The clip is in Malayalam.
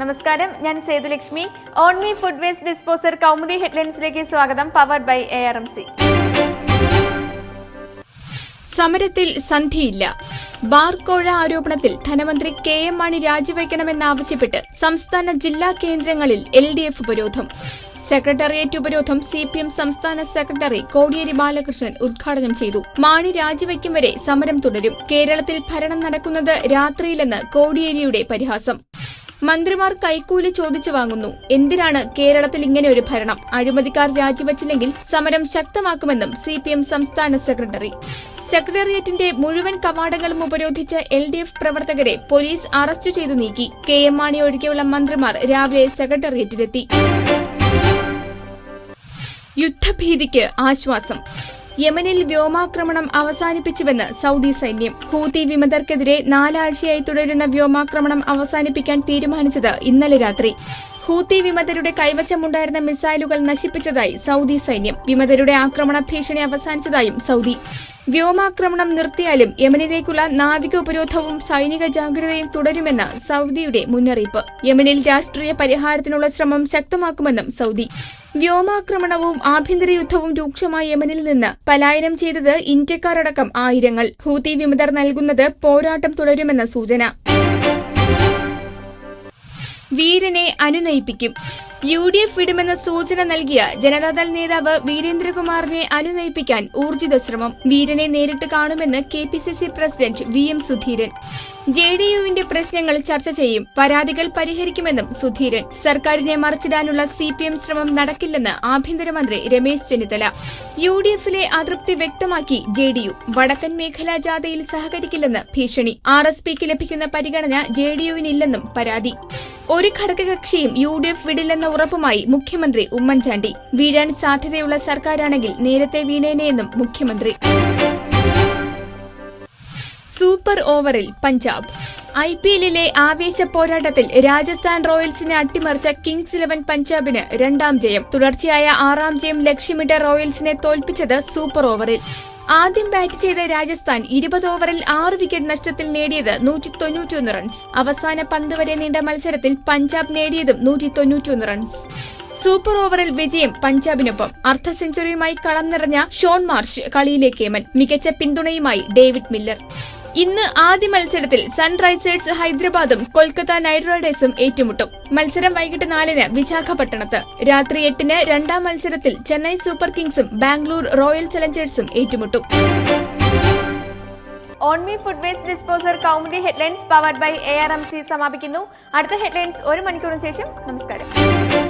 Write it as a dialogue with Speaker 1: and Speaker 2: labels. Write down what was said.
Speaker 1: നമസ്കാരം ഞാൻ Sethulakshmi Onme food waste disposer Kaumudi ഹെഡ്ലൈൻസിലേക്ക് സ്വാഗതം powered by A R M C
Speaker 2: സമരത്തിൽ സന്ധിയില്ല ബാർകോഴ ആരോപണത്തിൽ ധനമന്ത്രി കെ എം മാണി രാജിവയ്ക്കണമെന്നാവശ്യപ്പെട്ട് സംസ്ഥാന ജില്ലാ കേന്ദ്രങ്ങളിൽ എൽ ഡി എഫ് ഉപരോധം സെക്രട്ടേറിയറ്റ് ഉപരോധം സി പി എം സംസ്ഥാന സെക്രട്ടറി കോടിയേരി ബാലകൃഷ്ണൻ ഉദ്ഘാടനം ചെയ്തു മാണി രാജിവയ്ക്കും വരെ സമരം തുടരും കേരളത്തിൽ ഭരണം നടക്കുന്നത് രാത്രിയിലെന്ന് കോടിയേരിയുടെ പരിഹാസം മന്ത്രിമാർ കൈക്കൂലി ചോദിച്ചു വാങ്ങുന്നു എന്തിനാണ് കേരളത്തിൽ ഇങ്ങനെ ഒരു ഭരണം അഴിമതിക്കാർ രാജിവച്ചില്ലെങ്കിൽ സമരം ശക്തമാക്കുമെന്നും സി സംസ്ഥാന സെക്രട്ടറി സെക്രട്ടേറിയറ്റിന്റെ മുഴുവൻ കവാടങ്ങളും ഉപരോധിച്ച് എൽ ഡി എഫ് പ്രവർത്തകരെ പോലീസ് അറസ്റ്റ് ചെയ്തു നീക്കി കെ എം മാണി ഒഴികെയുള്ള മന്ത്രിമാർ രാവിലെ സെക്രട്ടേറിയറ്റിലെത്തി
Speaker 3: യുദ്ധഭീതിക്ക് ആശ്വാസം യമനിൽ വ്യോമാക്രമണം അവസാനിപ്പിച്ചുവെന്ന് സൗദി സൈന്യം ഹൂതി വിമതർക്കെതിരെ നാലാഴ്ചയായി തുടരുന്ന വ്യോമാക്രമണം അവസാനിപ്പിക്കാൻ തീരുമാനിച്ചത് ഇന്നലെ രാത്രി ഹൂത്തി വിമതരുടെ കൈവശമുണ്ടായിരുന്ന മിസൈലുകൾ നശിപ്പിച്ചതായി സൗദി സൈന്യം വിമതരുടെ ആക്രമണ ഭീഷണി അവസാനിച്ചതായും സൗദി വ്യോമാക്രമണം നിർത്തിയാലും യമനിലേക്കുള്ള നാവിക ഉപരോധവും സൈനിക ജാഗ്രതയും തുടരുമെന്ന് സൗദിയുടെ മുന്നറിയിപ്പ് യമനിൽ രാഷ്ട്രീയ പരിഹാരത്തിനുള്ള ശ്രമം ശക്തമാക്കുമെന്നും സൗദി വ്യോമാക്രമണവും ആഭ്യന്തര യുദ്ധവും രൂക്ഷമായ യമനിൽ നിന്ന് പലായനം ചെയ്തത് ഇന്ത്യക്കാരടക്കം ആയിരങ്ങൾ ഹൂതി വിമതർ നൽകുന്നത് പോരാട്ടം തുടരുമെന്ന സൂചന
Speaker 4: വീരനെ അനുനയിപ്പിക്കും യു ഡി എഫ് വിടുമെന്ന സൂചന നൽകിയ ജനതാദൾ നേതാവ് വീരേന്ദ്രകുമാറിനെ അനുനയിപ്പിക്കാൻ ഊർജിത ശ്രമം വീരനെ നേരിട്ട് കാണുമെന്ന് K P C C president V M Sudheeran J D യുവിന്റെ പ്രശ്നങ്ങൾ ചർച്ച ചെയ്യും പരാതികൾ പരിഹരിക്കുമെന്നും സുധീരൻ സർക്കാരിനെ മറിച്ചിടാനുള്ള സി പി എം ശ്രമം നടക്കില്ലെന്ന് ആഭ്യന്തരമന്ത്രി രമേശ് ചെന്നിത്തല യു ഡി എഫിലെ അതൃപ്തി വ്യക്തമാക്കി ജെ ഡി യു വടക്കൻ മേഖലാ ജാഥയിൽ സഹകരിക്കില്ലെന്ന് ഭീഷണി ആർ എസ് പിക്ക് ലഭിക്കുന്ന പരിഗണന ജെ ഡി യുവിനില്ലെന്നും പരാതി ഒരു ഘടകകക്ഷിയും യു ഡി എഫ് വിടില്ലെന്ന ഉറപ്പുമായി മുഖ്യമന്ത്രി ഉമ്മൻചാണ്ടി വീഴാൻ സാധ്യതയുള്ള സർക്കാരാണെങ്കിൽ നേരത്തെ വീണേനെയെന്നും മുഖ്യമന്ത്രി
Speaker 5: സൂപ്പർ ഓവറിൽ പഞ്ചാബ് ഐ പി എല്ലിലെ ആവേശ പോരാട്ടത്തിൽ രാജസ്ഥാൻ റോയൽസിനെ അട്ടിമറിച്ച കിങ്സ് ഇലവൻ പഞ്ചാബിന് രണ്ടാം ജയം തുടർച്ചയായ ആറാം ജയം ലക്ഷ്യമിട്ട റോയൽസിനെ തോൽപ്പിച്ചത് സൂപ്പർ ഓവറിൽ ആദ്യം ബാറ്റ് ചെയ്ത രാജസ്ഥാൻ ഇരുപത് ഓവറിൽ ആറ് വിക്കറ്റ് നഷ്ടത്തിൽ നേടിയത് നൂറ്റി തൊണ്ണൂറ്റിയൊന്ന് റൺസ് അവസാന പന്ത് വരെ നീണ്ട മത്സരത്തിൽ പഞ്ചാബ് നേടിയതും നൂറ്റി തൊണ്ണൂറ്റിയൊന്ന് റൺസ് സൂപ്പർ ഓവറിൽ വിജയം പഞ്ചാബിനൊപ്പം അർദ്ധ സെഞ്ചുറിയുമായി കളം നിറഞ്ഞ ഷോൺ മാർഷ് കളിയിലേക്കേമൻ മികച്ച പിന്തുണയുമായി ഡേവിഡ് മില്ലർ ഇന്ന് ആദ്യ മത്സരത്തിൽ സൺറൈസേഴ്സ് ഹൈദരാബാദും കൊൽക്കത്ത നൈറ്റ് റൈഡേഴ്സും ഏറ്റുമുട്ടും മത്സരം വൈകിട്ട് നാലിന് വിശാഖപട്ടണത്ത് രാത്രി എട്ടിന് രണ്ടാം മത്സരത്തിൽ ചെന്നൈ സൂപ്പർ കിങ്സും ബാംഗ്ലൂർ റോയൽ ചലഞ്ചേഴ്സും ഏറ്റുമുട്ടും
Speaker 1: ഓൺമി food waste disposer Kaumudi headlines powered by A R M C സമാപിക്കുന്നു അടുത്ത ഹെഡ്ലൈൻസ് ഒരു മണിക്കൂറിന് ശേഷം നമസ്കാരം